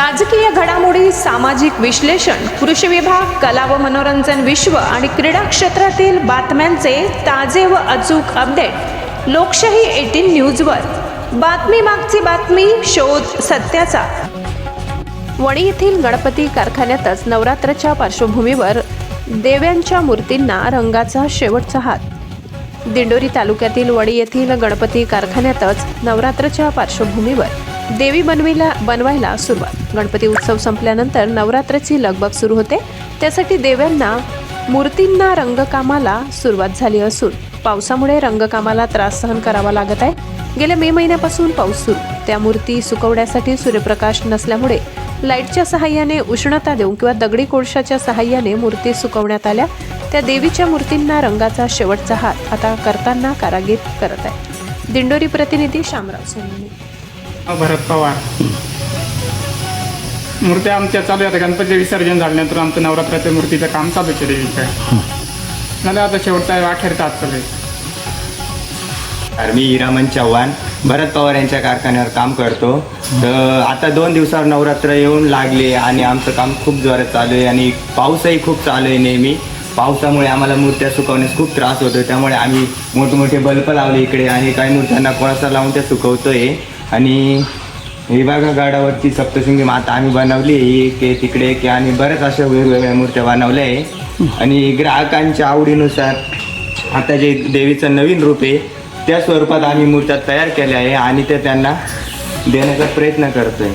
राजकीय घडामोडी सामाजिक विश्लेषण कृषी विभाग कला व मनोरंजन विश्व आणि क्रीडा क्षेत्रातील बातम्यांचे ताजे व अचूक अपडेट लोकशाही एटीन न्यूजवर. बातमी मागची बातमी शोध सत्याचा. वणी येथील गणपती कारखान्यातच नवरात्राच्या पार्श्वभूमीवर देव्यांच्या मूर्तींना रंगाचा शेवटचा हात. दिंडोरी तालुक्यातील वडी येथील गणपती कारखान्यातच नवरात्राच्या पार्श्वभूमीवर देवी बनविला बनवायला सुरुवात. गणपती उत्सव संपल्यानंतर नवरात्राची लगबग सुरू होते. त्यासाठी देव्यांना मूर्तींना रंगकामाला सुरुवात झाली असून पावसामुळे रंगकामाला त्रास सहन करावा लागत आहे. गेल्या मे महिन्यापासून पाऊस सुरू. त्या मूर्ती सुकवण्यासाठी सूर्यप्रकाश नसल्यामुळे लाईटच्या सहाय्याने उष्णता देऊन किंवा दगडी कोळशाच्या सहाय्याने मूर्ती सुकवण्यात आल्या. त्या देवीच्या मूर्तींना रंगाचा शेवटचा हात आता करताना कारागीर करत आहे. दिंडोरी प्रतिनिधी शामराव सोनवणे. भरत पवार. मूर्त्या आमच्या चालू आहेत. गणपती विसर्जन झाल्यानंतर आमचं नवरात्राच्या मूर्तीचं काम चालू आहे देवीचं झालं आता शेवटचा अखेरचा हात चालू आहे. मी हिरामन चव्हाण भरत पवार यांच्या कारखान्यावर काम करतो. तर आता दोन दिवसावर नवरात्र येऊन लागले आणि आमचं काम खूप जोरात चालू आहे आणि पाऊसही खूप चालू आहे नेहमी. पावसामुळे आम्हाला मूर्त्या सुकवण्यास खूप त्रास होतो त्यामुळे आम्ही मोठमोठे बल्ब लावले इकडे आणि काही मूर्त्यांना कोळसा लावून त्या सुकवतोय. आणि विभागा गाडावरची सप्तशृंगी माता आम्ही बनवली. ही एक आहे, तिकडे एक आहे आणि बऱ्याच अशा वेगवेगळ्या मूर्त्या बनवल्या आहे. आणि ग्राहकांच्या आवडीनुसार आता जे देवीचं नवीन रूप आहे त्या स्वरूपात आम्ही मूर्त्या तयार केल्या आहे आणि ते त्यांना देण्याचा प्रयत्न करतोय.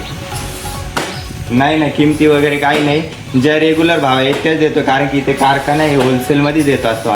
नाही नाही किमती वगैरे काही नाही. ज्या रेग्युलर भाव आहेत त्याच देतो. कारण की ते कारखाना हे होलसेलमध्ये देत असतो.